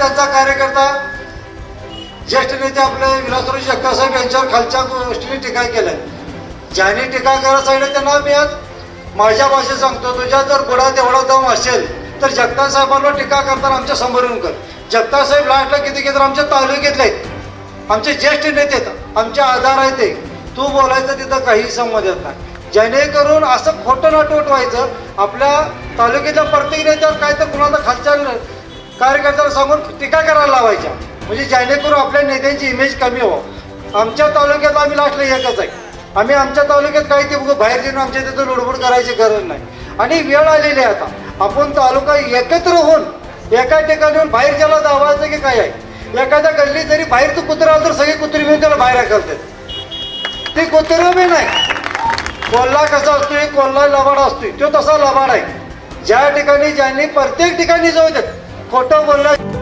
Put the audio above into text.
त्यांचा कार्यकर्ता ज्येष्ठ नेते आपले विलासराव जगतासाहेब यांच्यावर खालच्या गोष्टीने टीका केल्या ज्याने टीका करायसाठी त्यांना मी आज माझ्या भाषेत सांगतो तुझ्या जर गुणात तेवढा दम असेल तर जगताप साहेबांवर टीका करताना आमच्यासमोर येऊन कर. जगताप साहेब लाटला किती घेतात आमच्या तालुक्यातले आहेत आमचे ज्येष्ठ नेते आहेत आमचे आधार आहेत ते. तू बोलायचं तिथं काही संबंध येत नाही. जेणेकरून असं खोटं नाटक व्हायचं आपल्या तालुक्यातल्या प्रत्येक नेत्यावर काय तर कुणाला खालच्या कार्यकर्त्याला सांगून टीका करायला लावायच्या. म्हणजे जेणेकरून आपल्या नेत्यांची इमेज कमी व्हावं आमच्या तालुक्यात आम्ही लास्टला एकच आहे. आम्ही आमच्या तालुक्यात काही ते बाहेर येऊन आमच्या तिथं लुडबुड करायची गरज नाही. आणि वेळ आलेली आहे आता. आपण तालुका एकत्र होऊन एका ठिकाणी येऊन बाहेर ज्याला दावायचं की काय आहे? एखाद्या गल्ली जरी बाहेर तू कुत्रा आलं तर सगळी कुत्री मिळून त्याला बाहेर करतात ते कुत्र बी नाही. कोल्हा कसा असतोय? कोल्हा लबाड असतोय. तो तसा लबाड आहे. ज्या ठिकाणी ज्यांनी प्रत्येक ठिकाणी जाऊ देत खोटं बोललं